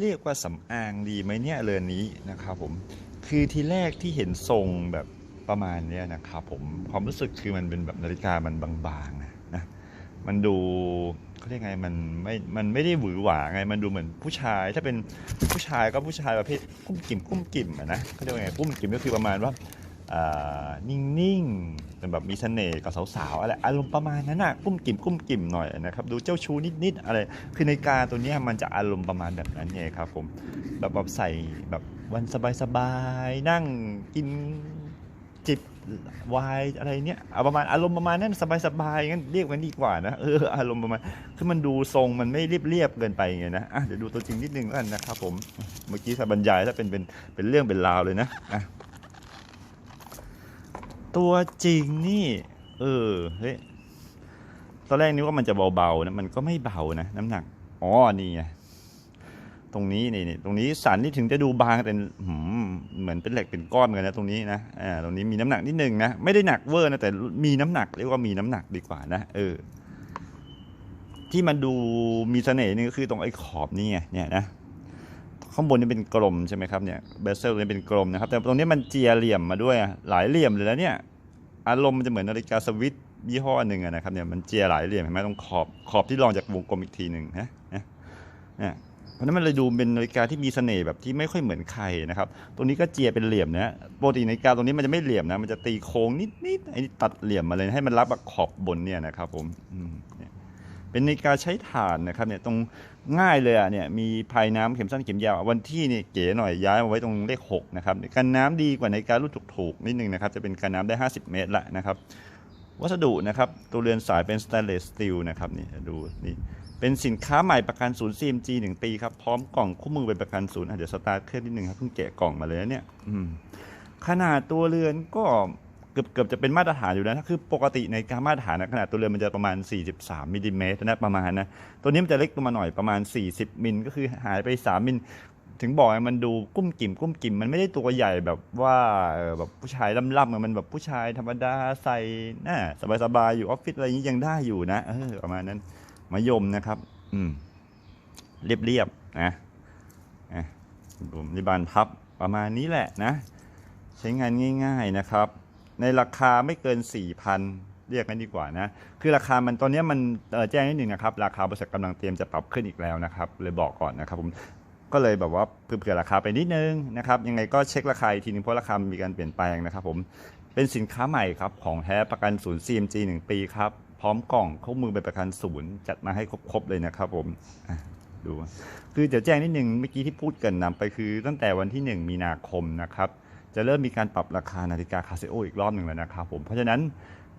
เรียกว่าสำอางดีไหมเนี่ยเรือนนี้นะครับผมคือทีแรกที่เห็นทรงแบบประมาณเนี้ยนะครับผมความรู้สึกคือมันเป็นแบบนาฬิกามันบางๆนะนะมันดูเขาเรียกไงมันไม่มันไม่ได้หวือหวาไงมันดูเหมือนผู้ชาย ถ้าเป็นผู้ชายก็ผู้ชายประเภทกุ้มกิ่มกุ้มกิ่มอะนะเขาเรียกว่าไงกุ้มกิ่มก็คือประมาณว่าอ่า นิ่งๆแบบมีเสน่ห์กับสาวๆอะไรอารมณ์ประมาณนั้นนะกุ้มกิ่มกุ้มกิ่มหน่อยนะครับดูเจ้าชู้นิดๆอะไรคือในการตัวนี้มันจะอารมณ์ประมาณแบบนั้นไงครับผมแบบแบบใส่แบบวันสบายๆนั่งกินจิบวน์อะไรเนี้ยเอาประมาณอารมณ์ประมาณนั้นสบายๆงั้นเรียกกันดีกว่านะเอออารมณ์ประมาณคือมันดูทรงมันไม่เรียบๆเกินไปไงนะอะเดี๋ยวดูตัวจริงนิดนึงแล้วกันนะครับผมเมื่อกี้ถ้าบรรยายถ้าเป็นเป็นเป็นเรื่องเป็นราวเลยนะอะ ตัวจริงนี่ เออเฮ้ยตอนแรกนึกว่ามันจะเบาๆนะมันก็ไม่เบานะน้ำหนักอ๋อนี่ไงตรงนี้นี่นี่ตรงนี้สันนี่ถึงจะดูบางแต่เหมือนเป็นเหล็กเป็นก้อนเหมือนกันนะตรงนี้นะอ่าตรงนี้มีน้ำหนักนิดนึงนะไม่ได้หนักเวอร์นะแต่มีน้ำหนักเรียกว่ามีน้ำหนักดีกว่านะเออ ที่มันดูมีเสน่ห์นี่ก็คือตรงไอ้ขอบนี่ไงเนี่ยนะ ข้างบนนี่เป็นกลมใช่ไหมครับเนี่ยเบสเซลนี่เป็นกลมนะครับ แต่ตรงนี้มันเจียเหลี่ยมมาด้วยหลายเหลี่ยมเลยแล้วเนี่ยอารมณ์มันจะเหมือนนาฬิกาสวิตยี่ห้อหนึ่งนะครับเนี่ยมันเจียหลายเหลี่ยมเห็นไหมตรงขอบขอบที่รองจากวงกลมอีกทีหนึ่งนะนะเนี่ยเพราะนั้นมันเลยดูเป็นนาฬิกาที่มีเสน่ห์แบบที่ไม่ค่อยเหมือนใครนะครับ ตรงนี้ก็เจียเป็นเหลี่ยมนะปกตินาฬิกาตรงนี้มันจะไม่เหลี่ยมนะ มันจะตีโค้งนิดๆไอ้นี่ตัดเหลี่ยมมาเลยให้มันรับกับขอบบนเนี่ยนะครับผมอืมเนี่ย เป็นนาฬิกาใช้ถ่านนะครับเนี่ยตรงง่ายเลยอะเนี่ยมีภายน้ำเข็มสั้นเข็มยาววันที่เนี่ยเก๋หน่อยย้ายมาไว้ตรงเลข6นะครับกันน้ำดีกว่าในการรุ่นถูกๆนิดนึงนะครับจะเป็นกันน้ำได้ 50 เมตรละนะครับวัสดุนะครับตัวเรือนสายเป็นสแตนเลสสตีลนะครับนี่ดูนี่เป็นสินค้าใหม่ประกันศูนย์ CMG 1ปีครับ พร้อมกล่องคู่มือเป็นประกันศูนย์อะเดี๋ยวสตาร์ทเครื่องนิดนึงครับเพิ่งแกะกล่องมาเลยนะเนี่ยขนาดตัวเรือนก็ เกือบเกือบจะเป็นมาตรฐานอยู่แล้วนะคือปกติในการมาตรฐานนะขนาดตัวเรือนมันจะประมาณ 43มิลลิเมตรนะประมาณนะตัวนี้มันจะเล็กลงมาหน่อยประมาณ 40มิลก็คือหายไป3มิลถึงบอกไงมันดูกุ้มกิ่มกุ้มกิ่มมันไม่ได้ตัวใหญ่แบบว่าแบบผู้ชายล่ำๆมันแบบผู้ชายธรรมดาใส่น่าสบายๆอยู่ออฟฟิศอะไรอย่างนี้ยังได้อยู่นะเออประมาณนั้นมายมนะครับ อืมเรียบๆนะอะผมนิบานพับประมาณนี้แหละนะ ใช้งานง่าย ๆนะครับ ในราคาไม่เกิน 4,000 เรียกกันดีกว่านะ คือราคามันตอนนี้มันแจ้งนิดหนึ่งนะครับ ราคาบริษัทกำลังเตรียมจะปรับขึ้นอีกแล้วนะครับ เลยบอกก่อนนะครับผมก็เลยแบบว่าเผื่อราคาไปนิดนึงนะครับยังไงก็เช็คราคาอีกทีนึงเพราะราคามีการเปลี่ยนแปลงนะครับผมเป็นสินค้าใหม่ครับของแท้ประกันศูนย์ CMG 1 ปีครับ พร้อมกล่องข้อมือเป็นประกันศูนย์จัดมาให้ครบๆเลยนะครับผมดูคือเดี๋ยวแจ้งนิดนึงเมื่อกี้ที่พูดกันนำไปคือตั้งแต่วันที่ 1 มีนาคมนะครับ จะเริ่มมีการปรับราคานาฬิกาคาเซโออีกรอบหนึ่งแล้วนะครับผมเพราะฉะนั้น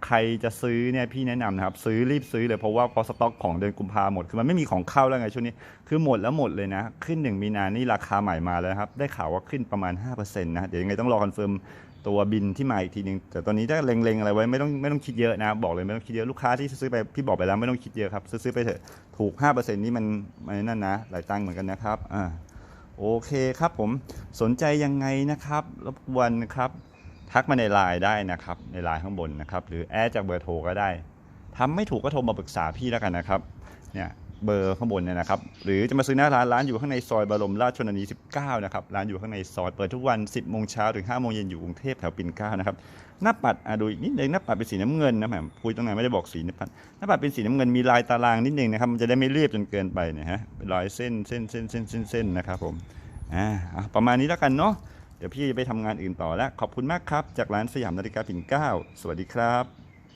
ใครจะซื้อเนี่ยพี่แนะนำนะครับ ซื้อรีบซื้อเลยเพราะว่าพอสต็อกของเดือนกุมภาหมด คือมันไม่มีของเข้าแล้วไงช่วงนี้ คือหมดแล้วหมดเลยนะ ขึ้น1มีนานี่ราคาใหม่มาแล้วครับ ได้ข่าวว่าขึ้นประมาณ 5%นะเดี๋ยวยังไงต้องรอคอนเฟิร์มตัวบินที่มาอีกทีนึง แต่ตอนนี้ถ้าเล็งๆอะไรไว้ไม่ต้องไม่ต้องคิดเยอะนะ บอกเลยไม่ต้องคิดเยอะลูกค้าที่ซื้อไปพี่บอกไปแล้วไม่ต้องคิดเยอะครับซื้อไปเถอะถูก 5%นี่มันมันนั่นนะหลายตังค์เหมือนกันนะครับอ่า โอเคครับผมสนใจยังไงนะครับรบกวนครับทักมาในไลน์ได้นะครับในไลน์ข้างบนนะครับ หรือแอดจากเบอร์โทรก็ได้ทำไม่ถูกก็โทรมาปรึกษาพี่แล้วกันนะครับเนี่ย เบอร์ข้างบนเนี่ยนะครับ หรือจะมาซื้อหน้าร้านร้านอยู่ข้างในซอยบรมราชชนนี 19 นะครับ ร้านอยู่ข้างในซอยเปิดทุกวัน 10 โมงเช้าถึง 5 โมงเย็นอยู่กรุงเทพแถวปิ่นเกล้านะครับ หน้าปัดอะดูอีกนิดนึงหน้าปัดเป็นสีน้ำเงินนะแหมคุยตรงไหนไม่ได้บอกสีนะปัดหน้าปัดเป็นสีน้ำเงินมีลายตารางนิดนึงนะครับมันจะได้ไม่เรียบจนเกินไปเนะฮะเป็นรอยเส้นเส้นเส้นเส้นเส้นเส้นนะครับผมอ่าประมาณนี้แล้วกันเนาะเดี๋ยวพี่จะไปทำงานอื่นต่อแล้วขอบคุณมากครับจากร้านสยามนาฬิกาปิ่นเกล้าสวัสดีครับ